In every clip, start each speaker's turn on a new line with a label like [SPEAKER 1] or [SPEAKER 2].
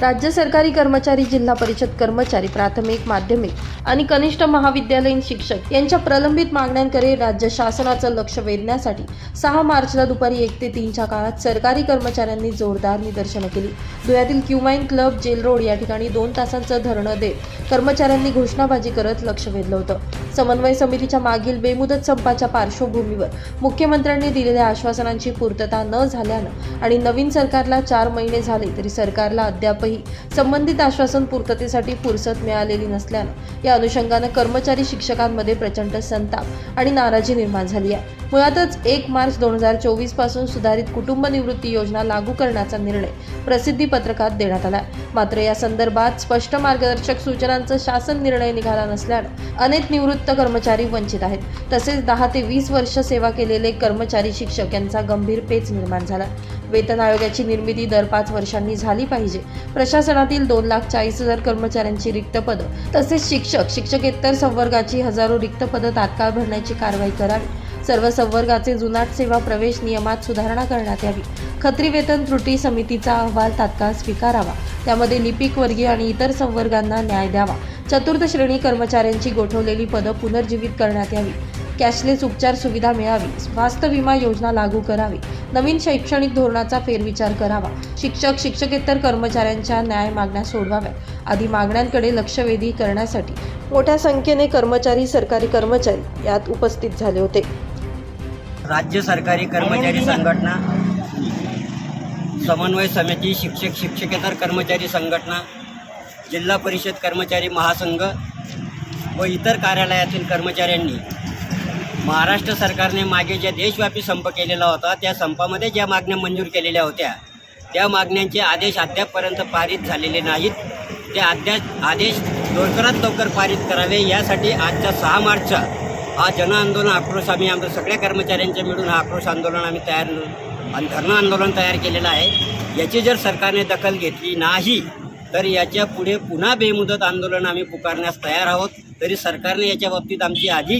[SPEAKER 1] राज्य सरकारी कर्मचारी जिल्हा परिषद कर्मचारी प्राथमिक माध्यमिक आणि कनिष्ठ महाविद्यालयीन शिक्षक यांच्या प्रलंबित मागण्यांकडे राज्य शासनाचं लक्ष वेधण्यासाठी सहा मार्चला दुपारी एक ते तीनच्या काळात सरकारी कर्मचाऱ्यांनी जोरदार निदर्शनं केली. धुळ्यातील क्युमाइन क्लब जेल रोड या ठिकाणी दोन तासांचं धरणं देत कर्मचाऱ्यांनी घोषणाबाजी करत लक्ष वेधलं होतं. समन्वय समितीच्या मागील बेमुदत संपाच्या पार्श्वभूमीवर मुख्यमंत्र्यांनी दिलेल्या आश्वासनांची पूर्तता न झाल्यानं आणि नवीन सरकारला चार महिने झाले तरी सरकारला अद्यापही संबंधित आश्वासन पूर्ततेसाठी फुरसत मिळालेली नसल्यानं या अनुषंगानं कर्मचारी शिक्षकांमध्ये प्रचंड संताप आणि नाराजी निर्माण झाली आहे. मुळातच एक मार्च दोन हजार चोवीसपासून सुधारित कुटुंब निवृत्ती योजना लागू करण्याचा निर्णय प्रसिद्धी पत्रकात देण्यात आला मात्र या संदर्भात स्पष्ट मार्गदर्शक सूचनांचा शासन निर्णय निघाला नसल्यानं अनेक निवृत्त कर्मचारी वंचित आहेत. तसेच दहा ते वीस वर्ष सेवा केलेले कर्मचारी शिक्षक यांचा गंभीर पेच निर्माण झाला. वेतन आयोगाची निर्मिती दर पाच वर्षांनी झाली पाहिजे. प्रशासनातील दोन लाख चाळीस हजार कर्मचाऱ्यांची रिक्त पदं तसेच शिक्षक शिक्षकेतर संवर्गाची हजारो रिक्त पदं तात्काळ भरण्याची कारवाई करावी. सर्व संवर्गाचे जुनाट सेवा प्रवेश नियमात सुधारणा करण्यात यावी. खत्री वेतन त्रुटी समितीचा अहवाल तात्काळ स्वीकारावा. त्यामध्ये लिपिक वर्गीय आणि इतर संवर्गांना न्याय द्यावा. चतुर्थ श्रेणी कर्मचाऱ्यांची गोठवलेली पदं पुनर्जीवित करण्यात यावी. कॅशलेस उपचार सुविधा मिळावी. स्वास्थ्य विमा योजना लागू करावी. नवीन शैक्षणिक धोरणाचा फेरविचार करावा. शिक्षक शिक्षकेतर कर्मचाऱ्यांच्या न्याय मागण्या सोडवाव्या आदी मागण्यांकडे लक्षवेधी करण्यासाठी मोठ्या संख्येने कर्मचारी सरकारी कर्मचारी यात उपस्थित झाले होते.
[SPEAKER 2] राज्य सरकारी कर्मचारी संघटना समन्वय समिती शिक्षक शिक्षकेतर कर्मचारी संघटना जिल्हा परिषद कर्मचारी महासंघ व इतर कार्यालयातील कर्मचाऱ्यांनी महाराष्ट्र सरकारने मागे ज्या देशव्यापी संप केलेला होता त्या संपामध्ये ज्या मागण्या मंजूर केलेल्या होत्या त्या मागण्यांचे आदेश अद्यापपर्यंत पारित झालेले नाहीत. ते अद्याप आदेश लवकरात लवकर पारित करावे यासाठी आजच्या सहा मार्चचा हा जनआंदोलन आक्रोश आम्ही आमच्या सगळ्या कर्मचाऱ्यांच्या मिळून हा आक्रोश आंदोलन आम्ही तयार आणि धरणं आंदोलन तयार केलेलं आहे. याची जर सरकारने दखल घेतली नाही तर याच्यापुढे पुन्हा बेमुदत आंदोलन आम्ही पुकारण्यास तयार आहोत. तरी सरकारने याच्या बाबतीत आमची आधी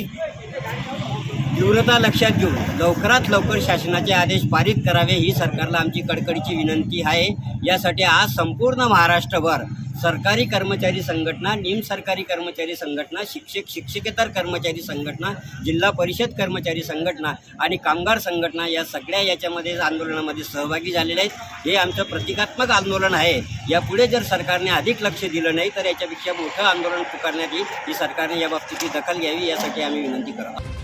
[SPEAKER 2] तीव्रता लक्षात घेऊन लवकरात लवकर शासनाचे आदेश पारित करावे ही सरकारला आमची कडकडीची विनंती आहे. यासाठी आज संपूर्ण महाराष्ट्रभर सरकारी कर्मचारी संघटना निम सरकारी कर्मचारी संघटना शिक्षक शिक्षकेतर कर्मचारी संघटना जिल्हा परिषद कर्मचारी संघटना आणि कामगार संघटना या सगळ्या याच्यामध्ये आंदोलनामध्ये सहभागी झालेले आहेत. हे आमचं प्रतिकात्मक आंदोलन आहे. यापुढे जर सरकारने अधिक लक्ष दिलं नाही तर याच्यापेक्षा मोठं आंदोलन पुकारण्यात येईल. ही सरकारने या बाबतीची दखल घ्यावी यासाठी आम्ही विनंती करतो.